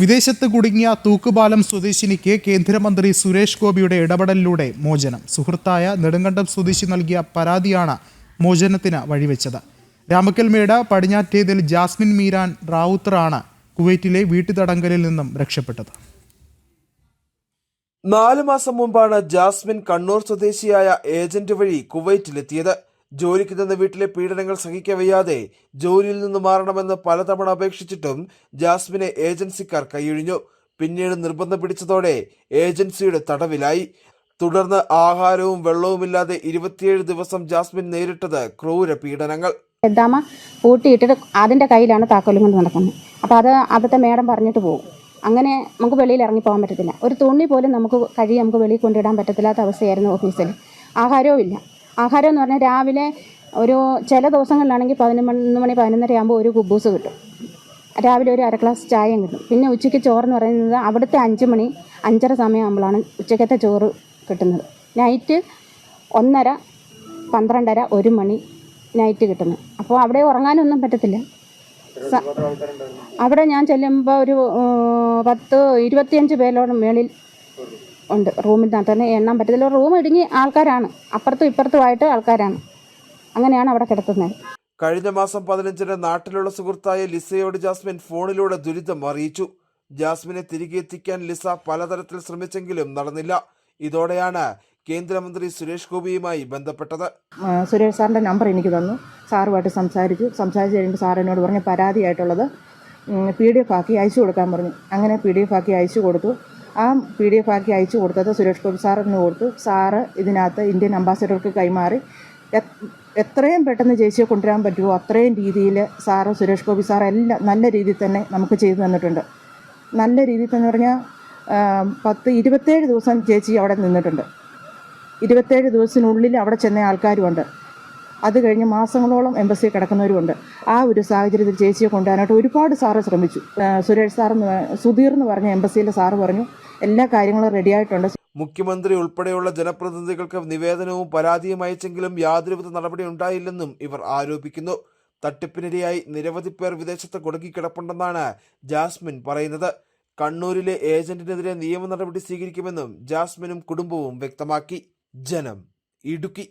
വിദേശത്ത് കുടുങ്ങിയ തൂക്കുപാലം സ്വദേശിനിക്ക് കേന്ദ്രമന്ത്രി സുരേഷ് ഗോപിയുടെ ഇടപെടലിലൂടെ മോചനം. സുഹൃത്തായ നെടുങ്കണ്ടം സ്വദേശി നൽകിയ പരാതിയാണ് മോചനത്തിന് വഴിവെച്ചത്. രാമക്കൽമേട് പടിഞ്ഞാറ്റേതിൽ ജാസ്മിൻ മീരാൻ റാവുത്തറാണ് കുവൈറ്റിലെ വീട്ടുതടങ്കലിൽ നിന്നും രക്ഷപ്പെട്ടത്. നാലു മാസം മുമ്പാണ് ജാസ്മിൻ കണ്ണൂർ സ്വദേശിയായ ഏജന്റ് വഴി കുവൈറ്റിലെത്തിയത്. ജോലിക്ക് നിന്ന് വീട്ടിലെ പീഡനങ്ങൾ സഹിക്കവയ്യാതെ ജോലിയിൽ നിന്ന് മാറണമെന്ന് പലതവണ അപേക്ഷിച്ചിട്ടും ജാസ്മിനെ ഏജൻസിക്കാർ കൈയൊഴിഞ്ഞു. പിന്നീട് നിർബന്ധം പിടിച്ചതോടെ ഏജൻസിയുടെ തടവിലായി. തുടർന്ന് ആഹാരവും വെള്ളവുമില്ലാതെ ഇരുപത്തിയേഴ് ദിവസം ജാസ്മിൻ നേരിട്ടത് ക്രൂര പീഡനങ്ങൾ. എദ്ദാമ പൂട്ടിയിട്ടിട്ട് അതിന്റെ കയ്യിലാണ് താക്കോലും കൊണ്ട് നടക്കുന്നത്. അപ്പോൾ അത് അവിടുത്തെ മേഡം പറഞ്ഞിട്ട് പോകും. അങ്ങനെ നമുക്ക് വെളിയിൽ ഇറങ്ങി പോകാൻ പറ്റത്തില്ല. ഒരു തുണി പോലും നമുക്ക് കഴിയും നമുക്ക് വെളിയിൽ കൊണ്ടിടാൻ പറ്റത്തില്ലാത്ത അവസ്ഥയായിരുന്നു ഓഫീസിൽ. ആഹാരവും ഇല്ല ആഹാരം എന്ന് പറഞ്ഞാൽ രാവിലെ ഒരു ചില ദിവസങ്ങളിലാണെങ്കിൽ പതിനൊന്ന് മണി പതിനൊന്നര ആകുമ്പോൾ ഒരു കുബൂസ് കിട്ടും. രാവിലെ ഒരു അര ഗ്ലാസ് ചായയും കിട്ടും. പിന്നെ ഉച്ചയ്ക്ക് ചോറെന്ന് പറയുന്നത് അവിടുത്തെ അഞ്ച് മണി അഞ്ചര സമയമാകുമ്പോഴാണ് ഉച്ചക്കത്തെ ചോറ് കിട്ടുന്നത്. നൈറ്റ് ഒന്നര പന്ത്രണ്ടര ഒരു മണി നൈറ്റ് കിട്ടുന്നത്. അപ്പോൾ അവിടെ ഉറങ്ങാനൊന്നും പറ്റത്തില്ല. അവിടെ ഞാൻ ചെല്ലുമ്പോൾ ഒരു പത്ത് ഇരുപത്തിയഞ്ച് പേരോട് മേളിൽ ഉണ്ട്. റൂമിനകത്ത് തന്നെ എണ്ണാൻ പറ്റത്തില്ല. റൂം ഇടുങ്ങി ആൾക്കാരാണ്. അപ്പുറത്തും ഇപ്പുറത്തുമായിട്ട് ആൾക്കാരാണ്. അങ്ങനെയാണ് അവിടെ കിടത്തുന്നത്. കഴിഞ്ഞ മാസം പതിനഞ്ചിന് നാട്ടിലുള്ള സുഹൃത്തായ ലിസയോട് ജാസ്മിൻ ഫോണിലൂടെ ദുരിതം അറിയിച്ചു. ജാസ്മിനെ തിരികെ എത്തിക്കാൻ ലിസ പലതരത്തിൽ ശ്രമിച്ചെങ്കിലും നടന്നില്ല. ഇതോടെയാണ് കേന്ദ്രമന്ത്രി സുരേഷ് ഗോപിയുമായി ബന്ധപ്പെട്ടത്. സുരേഷ് സാറിന്റെ നമ്പർ എനിക്ക് തന്നു. സാറുമായിട്ട് സംസാരിച്ചു. സംസാരിച്ച് കഴിയുമ്പോൾ സാർ എന്നോട് പറഞ്ഞ പരാതിയായിട്ടുള്ളത് പി ഡി എഫ് ആക്കി അയച്ചു കൊടുക്കാൻ പറഞ്ഞു. അങ്ങനെ പി ഡി എഫ് ആക്കി അയച്ചു കൊടുത്തു. ആ പി ഡി എഫ് ആക്കി അയച്ചു കൊടുത്തത് സുരേഷ് ഗോപി സാറിന് കൊടുത്തു. സാറ് ഇതിനകത്ത് ഇന്ത്യൻ അംബാസഡർക്ക് കൈമാറി. എത്രയും പെട്ടെന്ന് ചേച്ചിയെ കൊണ്ടുവരാൻ പറ്റുമോ അത്രയും രീതിയിൽ സാറ് സുരേഷ് ഗോപി സാർ എല്ലാം നല്ല രീതിയിൽ തന്നെ നമുക്ക് ചെയ്തു തന്നിട്ടുണ്ട്. നല്ല രീതിയിൽ തന്നെ പറഞ്ഞാൽ പത്ത് ഇരുപത്തേഴ് ദിവസം ചേച്ചി അവിടെ നിന്നിട്ടുണ്ട്. ഇരുപത്തേഴ് ദിവസത്തിനുള്ളിൽ അവിടെ ചെന്ന ആൾക്കാരുമുണ്ട്. അത് കഴിഞ്ഞ് മാസങ്ങളോളം എംബസി കിടക്കുന്നവരുമുണ്ട്. ആ ഒരു സാഹചര്യത്തിൽ ചേച്ചിയെ കൊണ്ടുവരാനായിട്ട് ഒരുപാട് സാറ് ശ്രമിച്ചു. സുരേഷ് സാർ സുധീർ എന്ന് പറഞ്ഞ എംബസിയിലെ സാറ് പറഞ്ഞു എല്ലാ കാര്യങ്ങളും റെഡിയായിട്ടുണ്ട് മുഖ്യമന്ത്രി ഉൾപ്പെടെയുള്ള ജനപ്രതിനിധികൾക്ക് നിവേദനവും പരാതിയും അയച്ചെങ്കിലും യാതൊരുവിധ നടപടി ഉണ്ടായില്ലെന്നും ഇവർ ആരോപിക്കുന്നു. തട്ടിപ്പിനിരയായി നിരവധി പേർ വിദേശത്ത് കുടുങ്ങിക്കിടപ്പുണ്ടെന്നാണ് ജാസ്മിൻ പറയുന്നത്. കണ്ണൂരിലെ ഏജന്റിനെതിരെ നിയമ നടപടി സ്വീകരിക്കുമെന്നും ജാസ്മിനും കുടുംബവും വ്യക്തമാക്കി. ജനം ഇടുക്കി.